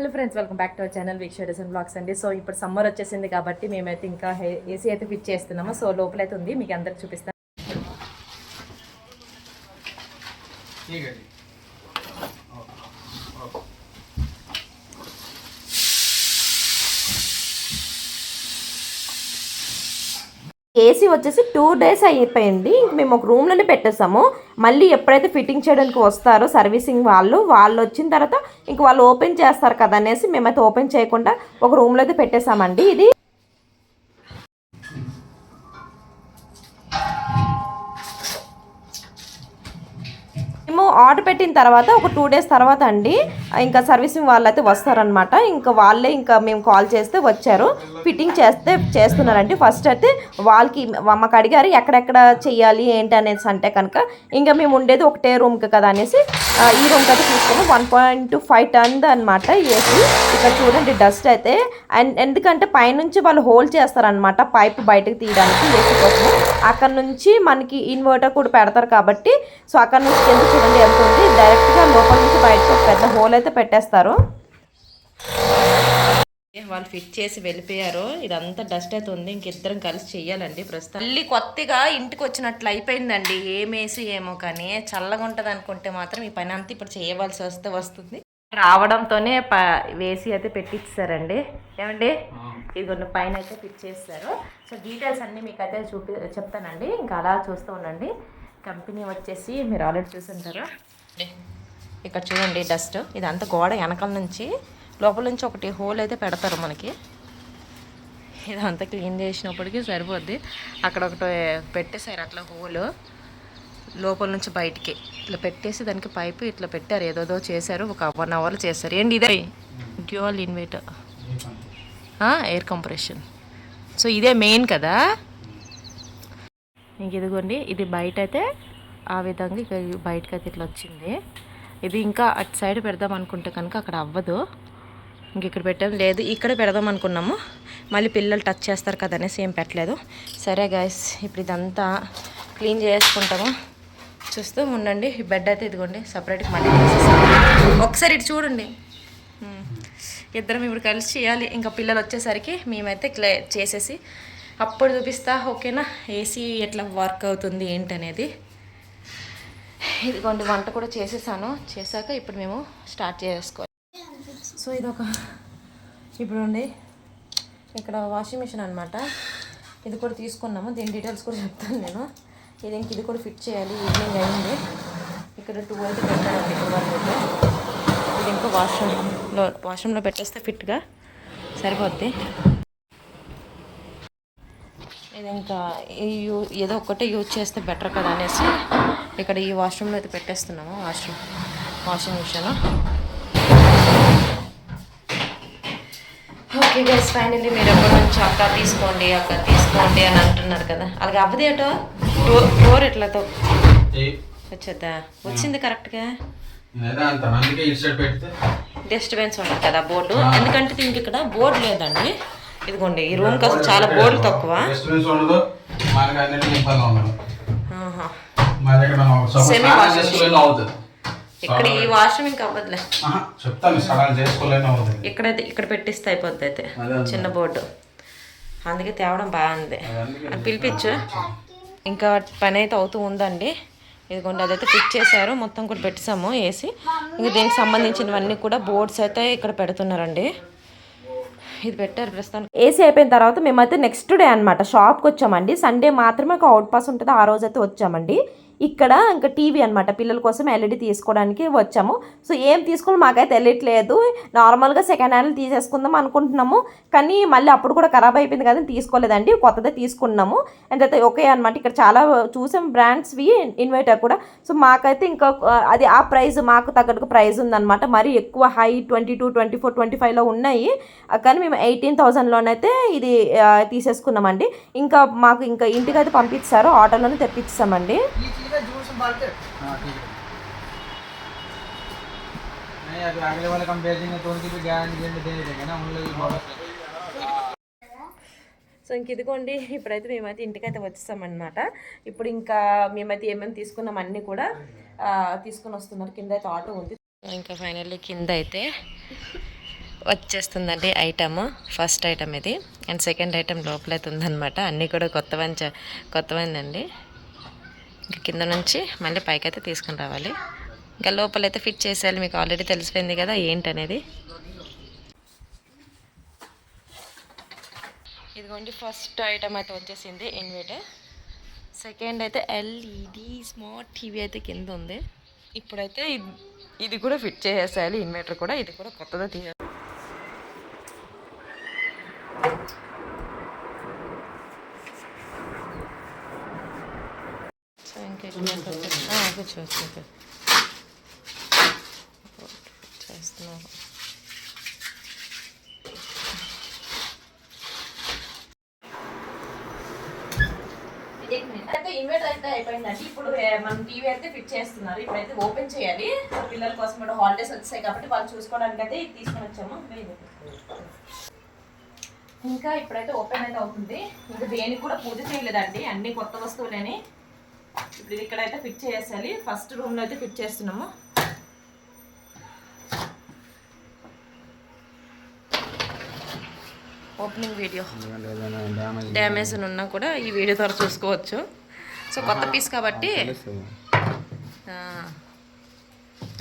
Hello friends welcome back to our channel Veeksha design blogs అండి. So ఇప్పుడు summer వచ్చేసింది కాబట్టి మేమైతే ఇంకా ఏసీ అయితే ఫిట్ చేస్తున్నాము. సో లోపలైతే ఉంది మీకు అందరికి చూపిస్తాను ఏసీ వచ్చేసి టూ డేస్ అయిపోయింది. ఇంక మేము ఒక రూమ్లోనే పెట్టేసాము మళ్ళీ ఎప్పుడైతే ఫిట్టింగ్ చేయడానికి వస్తారో సర్వీసింగ్ వాళ్ళు వాళ్ళు వచ్చిన తర్వాత ఇంక వాళ్ళు ఓపెన్ చేస్తారు కదా అనేసి మేమైతే ఓపెన్ చేయకుండా ఒక రూమ్లో అయితే పెట్టేసామండి ఇది ఆర్డర్ పెట్టిన తర్వాత ఒక టూ డేస్ తర్వాత అండి ఇంకా సర్వీసింగ్ వాళ్ళు అయితే వస్తారనమాట ఇంకా వాళ్ళే ఇంకా మేము కాల్ చేస్తే వచ్చారు. ఫిట్టింగ్ చేస్తే చేస్తున్నారండి. ఫస్ట్ అయితే వాళ్ళకి మాకు అడిగారు ఎక్కడెక్కడ చేయాలి ఏంటి అనేసి అంటే కనుక ఇంకా మేము ఉండేది ఒకటే రూమ్కి కదా అనేసి ఈ రూమ్కి అయితే తీసుకుని వన్ పాయింట్ ఫైవ్ టన్ అనమాట ఏసీ. ఇక్కడ చూడండి డస్ట్ అయితే. అండ్ ఎందుకంటే పైనుంచి వాళ్ళు హోల్డ్ చేస్తారనమాట పైప్ బయటకు తీయడానికి ఏసీ కోసం అక్కడ నుంచి మనకి ఇన్వర్టర్ కూడా పెడతారు కాబట్టి సో అక్కడ నుంచి కింద చూడండి ఉంది డైరెక్ట్గా లోపల నుంచి బయటకు పెద్ద హోల్ అయితే పెట్టేస్తారు. వాళ్ళు ఫిట్ చేసి వెళ్ళిపోయారు. ఇదంతా డస్ట్ అయితే ఉంది. ఇంకిద్దరం కలిసి చెయ్యాలండి ప్రస్తుతం. మళ్ళీ కొత్తగా ఇంటికి వచ్చినట్లు అయిపోయిందండి. ఏమేసి ఏమో కానీ చల్లగా ఉంటుంది అనుకుంటే మాత్రం ఈ పని అంతా ఇప్పుడు చేయవలసి వస్తే వస్తుంది. రావడంతోనే ప వేసి అయితే పెట్టించారండి ఏమండి? ఇదిగోండి పైన అయితే ఫిట్ చేస్తారు సో డీటెయిల్స్ అన్నీ మీకు అయితే చూపి చెప్తానండి. ఇంకా అలా చూస్తూ ఉండండి. కంపెనీ వచ్చేసి మీరు ఆల్రెడీ చూసుంటారు. ఇక్కడ చూడండి డస్ట్. ఇదంతా గోడ వెనకాల నుంచి లోపల నుంచి ఒకటి హోల్ అయితే పెడతారు మనకి. ఇదంతా క్లీన్ చేసినప్పటికీ సరిపోద్ది. అక్కడ ఒకటి పెట్టేశారు అట్లా హోల్. లోపల నుంచి బయటికి. ఇట్లా పెట్టేసి దానికి పైపు ఇట్లా పెట్టారు. ఏదోదో చేశారు. ఒక వన్ అవర్ చేశారు. ఏంటి ఇదే? Dual inverter air compression so ఇదే మెయిన్ కదా? ఇంక ఇదిగోండి ఇది బయట అయితే ఆ విధంగా ఇక బయటకు అయితే ఇట్లా వచ్చింది. ఇది ఇంకా అటు సైడ్ పెడదాం అనుకుంటే కనుక అక్కడ అవ్వదు. ఇంక ఇక్కడ పెట్టాం లేదు ఇక్కడ పెడదాం అనుకున్నాము. మళ్ళీ పిల్లలు టచ్ చేస్తారు కదా అనేసి ఏం పెట్టలేదు. సరే గాయస్ ఇప్పుడు ఇదంతా క్లీన్ చేసుకుంటాము. చూస్తూ ఉండండి. బెడ్ అయితే ఇదిగోండి సపరేట్గా మళ్ళీ ఒకసారి ఇటు చూడండి. ఇద్దరం ఇప్పుడు కలిసి చేయాలి. ఇంకా పిల్లలు వచ్చేసరికి మేమైతే క్లే చేసేసి అప్పుడు చూపిస్తా ఓకేనా? ఏసీ ఎట్లా వర్క్ అవుతుంది ఏంటనేది. ఇదిగోండి వంట కూడా చేసేసాను. చేశాక ఇప్పుడు మేము స్టార్ట్ చేసుకోవాలి. సో ఇదొక ఇప్పుడు అండి ఇక్కడ వాషింగ్ మిషన్ అనమాట ఇది కూడా తీసుకున్నాము. దీని డీటెయిల్స్ కూడా చెప్తాను నేను. ఇది ఇంక ఇది కూడా ఫిట్ చేయాలి. ఈవినింగ్ అయింది. ఇక్కడ టూ అయితే పెట్టాను ఇక్కడ వరకు ఇది ఇంకా వాష్రూమ్లో వాష్రూమ్లో పెట్టేస్తే ఫిట్గా సరిపోద్ది. ఇది ఇంకా యూ- ఏదో ఒక్కటే యూజ్ చేస్తే బెటర్ కదా అనేసి ఇక్కడ ఈ వాష్రూమ్లో అయితే పెట్టేస్తున్నాము washroom washing machine. Okay guys finally మీరు ఎప్పటి నుంచి అక్క తీసుకోండి అక్క తీసుకోండి అని అంటున్నారు కదా. అలాగే అవ్వదు ఏటో డోర్ డోర్ ఎట్లతో? వచ్చేద్దా? వచ్చింది కరెక్ట్గా? డిస్టర్బెన్స్ ఉంటుంది కదా బోర్డు. ఎందుకంటే దీనికి ఇక్కడ బోర్డు లేదండి. ఇదిగోండి ఈ రూమ్కి అసలు చాలా బోర్డులు తక్కువ. ఇక్కడ ఈ వాష్రూమ్ ఇంకా అవ్వదులే. ఇక్కడైతే ఇక్కడ పెట్టిస్తే అయిపోద్ది అయితే. చిన్న బోర్డు. అందుకే తేవడం బాగుంది. పిలిపించు. ఇంకా పని అయితే అవుతూ ఉందండి. ఇదిగోండి అదైతే ఫిట్ చేశారు. మొత్తం కూడా పెట్టేసాము వేసి ఇంకా దీనికి సంబంధించినవన్నీ కూడా బోర్డ్స్ అయితే ఇక్కడ పెడుతున్నారండి. ఇది పెట్టారు ప్రస్తుతం ఏసీ అయిపోయిన తర్వాత మేమైతే నెక్స్ట్ డే అనమాట షాప్కి వచ్చామండి. సండే మాత్రమే ఒక అవుట్ పాస్ ఉంటుంది. ఆ రోజైతే వచ్చామండి. ఇక్కడ ఇంకా టీవీ అనమాట పిల్లల కోసం ఎల్ఈడి తీసుకోవడానికి వచ్చాము. సో ఏం తీసుకోవాలి మాకైతే తెలియట్లేదు. నార్మల్గా సెకండ్ హ్యాండ్ తీసేసుకుందాం అనుకుంటున్నాము. కానీ మళ్ళీ అప్పుడు కూడా ఖరాబ్ అయిపోయింది కదా తీసుకోలేదండి. కొత్తదే తీసుకున్నాము. అండ్ అయితే ఓకే అనమాట ఇక్కడ చాలా చూసాం బ్రాండ్స్వి ఇన్వైటర్ కూడా. సో మాకైతే ఇంకా అది ఆ ప్రైస్ మాకు తగ్గట్టు ప్రైస్ ఉందన్నమాట. మరి ఎక్కువ high twenty two twenty four twenty ఫైవ్లో ఉన్నాయి కానీ మేము ఎయిటీన్ థౌజండ్లోనైతే ఇది తీసేసుకున్నామండి. ఇంకా మాకు ఇంకా ఇంటికి అయితే పంపించారు ఆటోలోనే తెప్పించామండి हाँ, ठीक है नहीं अभी अगले वाले हम भेजेंगे तो उनकी भी गारंटी दे देंगे ना उन लोग भी बहुत సో ఇంక ఇదిగోండి ఇప్పుడైతే మేమైతే ఇంటికైతే వచ్చేసామన్నమాట ఇప్పుడు ఇంకా మేమైతే ఏమేమి తీసుకున్నాం అన్నీ కూడా ఆ, తీసుకొని వస్తున్నారు కింద అయితే ఆటో ఉంది ఇంకా ఫైనల్లీ కింద అయితే వచ్చేస్తుందండి ఐటమ్ ఫస్ట్ ఐటమ్ ఇది అండ్ సెకండ్ ఐటమ్ లోపలైతే ఉందన్నమాట అన్నీ కూడా కొత్తవని చె- కొత్తవండి ఇంకా కింద నుంచి మళ్ళీ పైకి అయితే తీసుకుని రావాలి. ఇంకా లోపలైతే ఫిట్ చేసేయాలి మీకు ఆల్రెడీ తెలిసిపోయింది కదా ఏంటనేది. ఇదిగోండి ఫస్ట్ ఐటమ్ అయితే వచ్చేసింది ఇన్వర్టర్ సెకండ్ అయితే ఎల్ఈడి స్మార్ట్ టీవీ అయితే కింద ఉంది. ఇప్పుడైతే ఇది ఇది కూడా ఫిట్ చేసేయాలి ఇన్వర్టర్ కూడా ఇది కూడా కొత్తగా తీయాలి సో ఇంకా ఇక్కడ ఆ, కూర్చో చేస్తున్నారు అయితే ఇన్వర్టర్ అయితే అయిపోయిందండి. ఇప్పుడు మనం టీవీ అయితే ఫిట్ చేస్తున్నారు. ఇప్పుడైతే ఓపెన్ చేయాలి. పిల్లల కోసం కూడా హాలిడేస్ వచ్చాయి కాబట్టి వాళ్ళు చూసుకోవడానికి అయితే ఇది తీసుకొని వచ్చాము. ఇంకా ఇప్పుడైతే ఓపెన్ అయితే అవుతుంది. ఇంకా దేనికి కూడా పూజ చేయలేదండి. అన్ని కొత్త వస్తువులేని ఇప్పుడు ఇది ఇక్కడైతే ఫిట్ చేసేయాలి. ఫస్ట్ రూమ్లో అయితే ఫిట్ చేస్తున్నాము. ఓపెనింగ్ వీడియో డ్యామేజ్ ఉన్నా కూడా ఈ వీడియో ద్వారా చూసుకోవచ్చు. సో కొత్త పీస్ కాబట్టి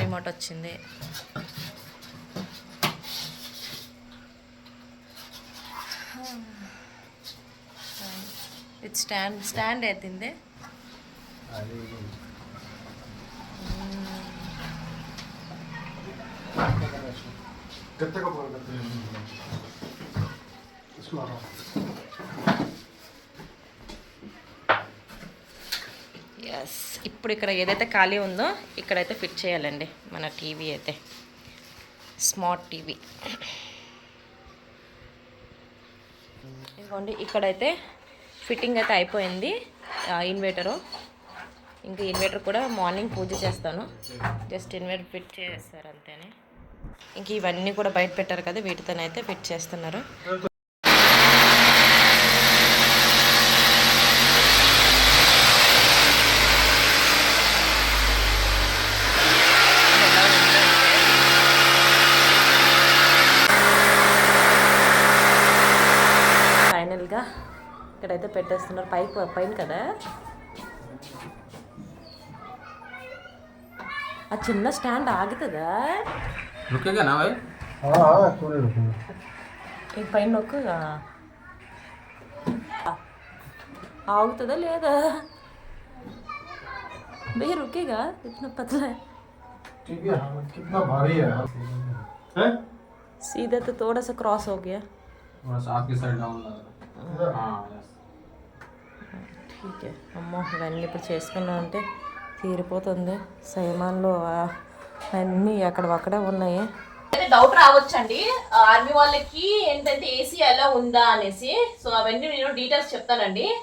రిమోట్ వచ్చింది. ఇది స్టాండ్ స్టాండ్ అవుతుంది అది ఎస్ ఇప్పుడు ఇక్కడ ఏదైతే ఖాళీ ఉందో ఇక్కడైతే ఫిట్ చేయాలండి. మన టీవీ అయితే. Smart TV. ఇదిగోండి ఇక్కడైతే ఫిట్టింగ్ అయితే అయిపోయింది. ఇన్వర్టరు. ఇంకా ఇన్వర్టర్ కూడా మార్నింగ్ పూజ చేస్తాను. జస్ట్ ఇన్వర్టర్ ఫిట్ చేస్తారు అంతేనే. ఇంక ఇవన్నీ కూడా బయట పెట్టారు కదా వీటితోనైతే ఫిట్ చేస్తున్నారు. ఫైనల్గా ఇక్కడైతే పెట్టేస్తున్నారు పైకి పైన కదా. ಆ ಚಿನ್ನ ಸ್ಟ್ಯಾಂಡ್ ಆಗ್ತದ? ಆಗ್ತದ ಲೇದ? भैया रुकेगा इतना पतला है ठीक है कितना भारी है सीधा तो थोड़ा सा क्रॉस हो गया थोड़ा सा साइड डाउन लग रहा है ठीक है अम्मा पर चेस करना उनके తీరిపోతుంది. సైమాన్లో అన్నీ అక్కడక్కడే ఉన్నాయి. డౌట్ రావచ్చండి. ఆర్మీ వాళ్ళకి ఏంటంటే ఏసీ ఎలా ఉందా అనేసి. సో అవన్నీ నేను డీటెయిల్స్ చెప్తానండి.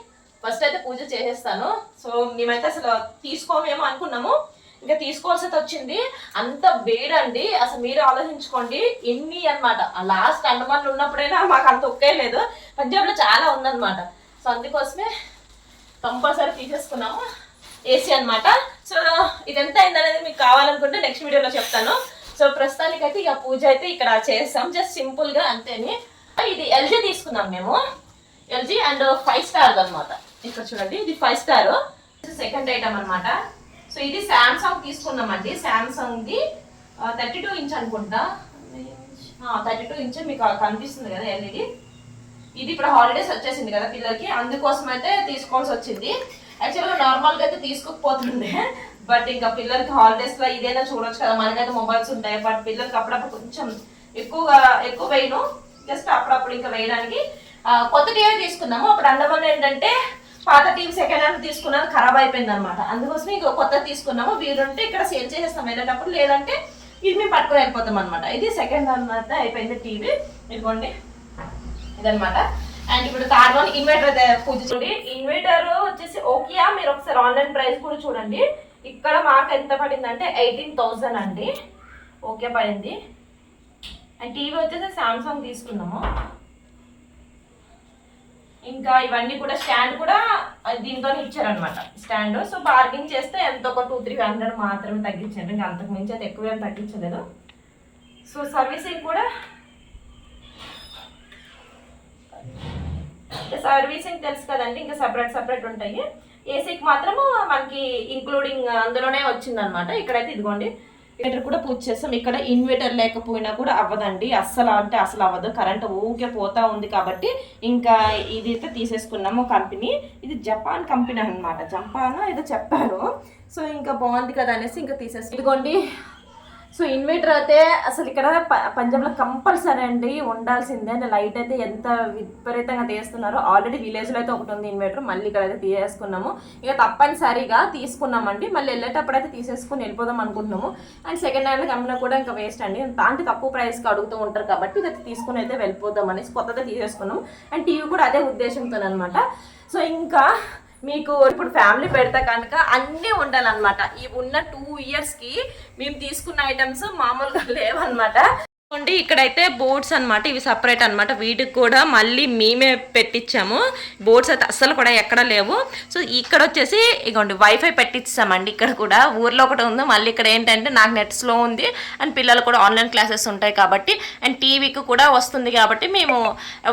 ఫస్ట్ అయితే పూజ చేసేస్తాను. సో మేమైతే అసలు తీసుకోమేమో అనుకున్నాము. ఇంకా తీసుకోవాల్సి వచ్చింది. అంత వేడండి. అసలు మీరు ఆలోచించుకోండి. ఎన్ని అన్నమాట. లాస్ట్ అండమాన్లు ఉన్నప్పుడైనా మాకు అంత ఒక్కే లేదు. పంజాబ్లో చాలా ఉందన్నమాట. సో అందుకోసమే కంపల్సరీ తీసేసుకున్నాము. ఏసీ అనమాట సో ఇది ఎంత అయిందనేది మీకు కావాలనుకుంటే నెక్స్ట్ వీడియోలో చెప్తాను. సో ప్రస్తుతానికైతే ఇక పూజ అయితే ఇక్కడ చేస్తాం. జస్ట్ సింపుల్గా అంతేని. ఇది ఎల్జీ తీసుకున్నాం మేము. ఎల్జీ అండ్ ఫైవ్ స్టార్ అనమాట ఇక్కడ చూడండి ఇది ఫైవ్ స్టార్ సెకండ్ ఐటమ్ అనమాట సో ఇది శాంసంగ్ తీసుకున్నామండి శాంసంగ్ థర్టీ టూ ఇంచ్ అనుకుంటా. థర్టీ టూ ఇంచ్ మీకు కనిపిస్తుంది కదా ఎల్ఈడి ఇది ఇప్పుడు హాలిడేస్ వచ్చేసింది కదా పిల్లలకి. అందుకోసం అయితే తీసుకోవాల్సి వచ్చింది. యాక్చువల్గా నార్మల్గా అయితే తీసుకోకపోతుండే. బట్ ఇంకా పిల్లలకి హాలిడేస్లో ఇదైనా చూడొచ్చు కదా. మనకైతే మొబైల్స్ ఉంటాయి. బట్ పిల్లలకి అప్పుడప్పుడు కొంచెం ఎక్కువగా ఎక్కువ వేయను. జస్ట్ అప్పుడప్పుడు ఇంకా వేయడానికి. కొత్త టీవీ తీసుకున్నాము. అప్పుడు అండమాన్ ఏంటంటే పాత టీవీ సెకండ్ హ్యాండ్ తీసుకున్నాను ఖరాబ్ అయిపోయింది అనమాట అందుకోసం ఇంకో కొత్త తీసుకున్నాము. వీరుంటే ఇక్కడ సేల్ చేసేస్తాం. వెళ్ళేటప్పుడు లేదంటే ఇది మేము పట్టుకుని వెళ్ళిపోతాం అనమాట ఇది సెకండ్ హ్యాండ్ అయితే అయిపోయింది టీవీ. ఇదిగోండి. ఇదన్నమాట. అండ్ ఇప్పుడు కార్బన్ ఇన్వర్టర్ పూజ చూడండి. ఇన్వర్టర్ వచ్చేసి ఓకియా మీరు ఒకసారి ఆన్లైన్ ప్రైస్ కూడా చూడండి. ఇక్కడ మాకు ఎంత పడింది అంటే ఎయిటీన్ థౌసండ్ అండి. ఓకే పడింది. అండ్ టీవీ వచ్చేసి సామ్సంగ్ తీసుకున్నాము. ఇంకా ఇవన్నీ కూడా స్టాండ్ కూడా దీంతో ఇచ్చారనమాట స్టాండ్ సో బార్గింగ్ చేస్తే ఎంత ఒక టూ త్రీ హండ్రెడ్ మాత్రమే తగ్గించారు. ఇంకా అంతకు మించి అయితే ఎక్కువ ఏం తగ్గించలేదు. సో సర్వీసింగ్ కూడా సర్వీసింగ్ తెలుసు కదండి ఇంకా సపరేట్ సపరేట్ ఉంటాయి. ఏసీకి మాత్రము మనకి ఇంక్లూడింగ్ uh, అందులోనే వచ్చిందనమాట ఇక్కడైతే ఇదిగోండి. ఇన్వర్టర్ కూడా పూజ చేస్తాం. ఇక్కడ ఇన్వర్టర్ లేకపోయినా కూడా అవ్వదండి. అస్సలు అంటే అసలు అవ్వదు. కరెంట్ ఊకే పోతా ఉంది కాబట్టి ఇంకా ఇది అయితే తీసేసుకున్నాము కంపెనీ. ఇది జపాన్ కంపెనీ అన్నమాట. జపాన్ ఏదో చెప్పారు సో ఇంకా బాగుంది కదా అనేసి ఇంకా తీసేసి ఇదిగోండి. సో ఇన్వర్టర్ అయితే అసలు ఇక్కడ ప- పంజాబ్లో కంపల్సరీ అండి ఉండాల్సిందే. అంటే లైట్ అయితే ఎంత విపరీతంగా తీస్తున్నారో ఆల్రెడీ విలేజ్లో అయితే ఒకటి ఉంది ఇన్వర్టర్ మళ్ళీ ఇక్కడ అయితే తీసేసుకున్నాము. ఇక తప్పనిసరిగా తీసుకున్నామండి. మళ్ళీ వెళ్ళేటప్పుడు అయితే తీసేసుకుని వెళ్ళిపోదాం అనుకుంటున్నాము. అండ్ సెకండ్ హ్యాండ్ అమ్మినా కూడా ఇంకా వేస్ట్ అండి. అంటే తక్కువ ప్రైస్కి అడుగుతూ ఉంటారు కాబట్టి ఇది తీసుకుని అయితే వెళ్ళిపోదాం అనేసి కొత్తగా తీసేసుకున్నాము. అండ్ టీవీ కూడా అదే ఉద్దేశంతో అనమాట సో ఇంకా మీకు ఇప్పుడు ఫ్యామిలీ పెడతా కనుక అన్నీ ఉండాలన్నమాట. ఈ ఉన్న టూ ఇయర్స్కి మేము తీసుకున్న ఐటమ్స్ మామూలుగా లేవన్నమాట. చూడండి ఇక్కడైతే బోర్డ్స్ అన్నమాట ఇవి సపరేట్ అన్నమాట. వీటికి కూడా మళ్ళీ మేమే పెట్టించాము బోర్డ్స్ అయితే అస్సలు కూడా ఎక్కడ లేవు. సో ఇక్కడ వచ్చేసి ఇగోండి వైఫై పెట్టించామండి ఇక్కడ కూడా. ఊర్లో ఒకటి ఉంది మళ్ళీ ఇక్కడ ఏంటంటే నాకు నెట్ స్లో ఉంది. అండ్ పిల్లలు కూడా ఆన్లైన్ క్లాసెస్ ఉంటాయి కాబట్టి అండ్ టీవీకి కూడా వస్తుంది కాబట్టి మేము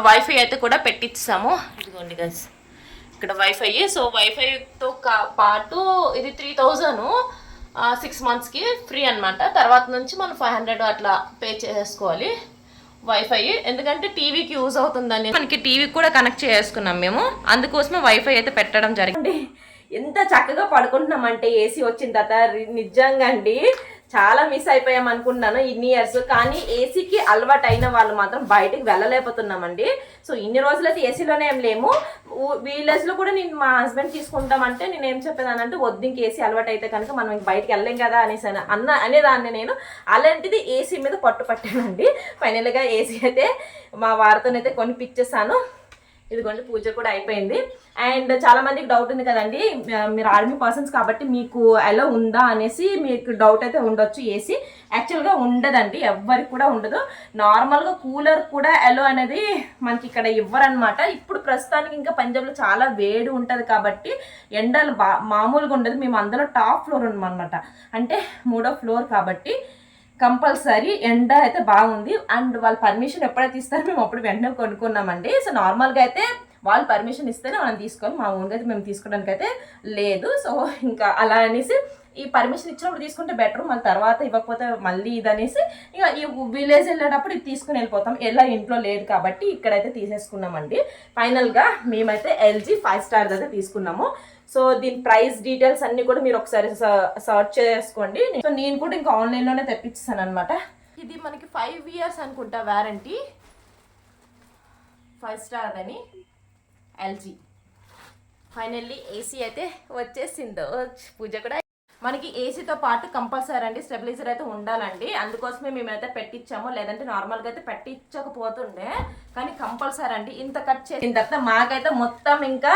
వైఫై అయితే కూడా పెట్టించాము ఇదిగోండి గైస్ ఇక్కడ వైఫై సో వైఫైతో కా- పాటు ఇది త్రీ థౌజండ్ సిక్స్ మంత్స్కి ఫ్రీ అన్నమాట. తర్వాత నుంచి మనం ఫైవ్ హండ్రెడ్ అట్లా పే చేసుకోవాలి. వైఫై ఎందుకంటే టీవీకి యూజ్ అవుతుందని మనకి టీవీకి కూడా కనెక్ట్ చేసుకున్నాం మేము. అందుకోసమే వైఫై అయితే పెట్టడం జరిగింది. ఎంత చక్కగా పడుకుంటున్నామంటే ఏసీ వచ్చిన తర్వాత నిజంగా అండి. చాలా మిస్ అయిపోయాం అనుకుంటున్నాను ఇన్ని ఇయర్స్ కానీ ఏసీకి అలవాటు అయిన వాళ్ళు మాత్రం బయటికి వెళ్ళలేకపోతున్నామండి. సో ఇన్ని రోజులైతే ఏసీలోనే ఏం లేము. విలేజ్ కూడా నేను మా హస్బెండ్ తీసుకుంటామంటే నేను ఏం చెప్పేదానంటే వద్దు ఇంక ఏసీ అలవాటు అయితే కనుక మనం ఇంక బయటికి వెళ్ళలేం కదా అనేసి అన్న- అన్న అనేదాన్ని నేను. అలాంటిది ఏసీ మీద పట్టు పట్టానండి ఫైనల్గా ఏసీ అయితే మా వారితోనైతే కొనిపించేసాను ఇదిగోండి పూజ కూడా అయిపోయింది. అండ్ చాలా మందికి డౌట్ ఉంది కదండి మీరు ఆర్మీ పర్సన్స్ కాబట్టి మీకు ఎలా ఉందా అనేసి మీకు డౌట్ అయితే ఉండొచ్చు ఏసీ. యాక్చువల్గా ఉండదండి ఎవ్వరికి కూడా ఉండదు. నార్మల్గా కూలర్ కూడా ఎలో అనేది మనకి ఇక్కడ ఇవ్వరనమాట ఇప్పుడు ప్రస్తుతానికి ఇంకా పంజాబ్లో చాలా వేడి ఉంటుంది కాబట్టి ఎండలు మామూలుగా ఉండదు. మేము అందులో టాప్ ఫ్లోర్ అనమాట అంటే మూడో ఫ్లోర్ కాబట్టి కంపల్సరీ ఎండ అయితే బాగుంది. అండ్ వాళ్ళు పర్మిషన్ ఎప్పుడైతే ఇస్తారో మేము అప్పుడు వెంటనే కొనుక్కున్నామండి. సో నార్మల్గా అయితే వాళ్ళు పర్మిషన్ ఇస్తేనే మనం తీసుకోవాలి. మా ఓన్గా అయితే మేము తీసుకోవడానికి అయితే లేదు. సో ఇంకా అలా అనేసి ఈ పర్మిషన్ ఇచ్చినప్పుడు తీసుకుంటే బెటర్. మళ్ళీ తర్వాత ఇవ్వకపోతే మళ్ళీ ఇది అనేసి ఇక ఈ విలేజ్ వెళ్ళేటప్పుడు ఇది తీసుకుని వెళ్ళిపోతాం. ఎలా ఇంట్లో లేదు కాబట్టి ఇక్కడైతే తీసేసుకున్నామండి. ఫైనల్గా మేమైతే ఎల్జీ ఫైవ్ స్టార్ అయితే తీసుకున్నాము. సో దీని ప్రైస్ డీటెయిల్స్ అన్ని కూడా మీరు ఒకసారి సర్చ్ చేసుకోండి. సో నేను కూడా ఇంకా ఆన్లైన్లోనే తెప్పించాను అనమాట ఇది మనకి ఫైవ్ ఇయర్స్ అనుకుంటా వ్యారంటీ ఫైవ్ స్టార్ అని ఎల్జీ ఫైనల్లీ ఏసీ అయితే వచ్చేసిందో. పూజ కూడా మనకి ఏసీతో పాటు కంపల్సరీ అండి స్టెబిలైజర్ అయితే ఉండాలండి. అందుకోసమే మేమైతే పెట్టించాము లేదంటే నార్మల్గా అయితే పెట్టించకపోతుండే. కానీ కంపల్సరీ అండి. ఇంత కట్ చేసిన తర్వాత మాకైతే మొత్తం ఇంకా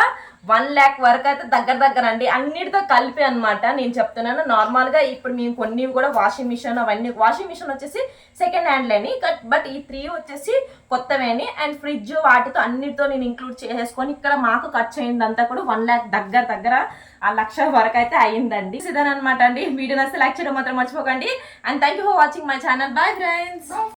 వన్ ల్యాక్ వరకు అయితే దగ్గర దగ్గర అండి. అన్నిటితో కలిపి అనమాట నేను చెప్తున్నాను. నార్మల్గా ఇప్పుడు మేము కొన్ని కూడా వాషింగ్ మిషన్ అవన్నీ వాషింగ్ మిషన్ వచ్చేసి సెకండ్ హ్యాండ్లేని బట్ ఈ త్రీ వచ్చేసి కొత్తవేని అండ్ ఫ్రిడ్జ్ వాటితో అన్నిటితో నేను ఇంక్లూడ్ చేసేసుకొని ఇక్కడ మాకు ఖర్చు అయిందంతా కూడా వన్ ల్యాక్ దగ్గర దగ్గర ఆ లక్ష వరకు అయితే అయ్యిందండి ఇదనమాట అండి. వీడియో నచ్చితే లైక్ చేయడం మాత్రం మర్చిపోకండి. And thank you for watching my channel bye friends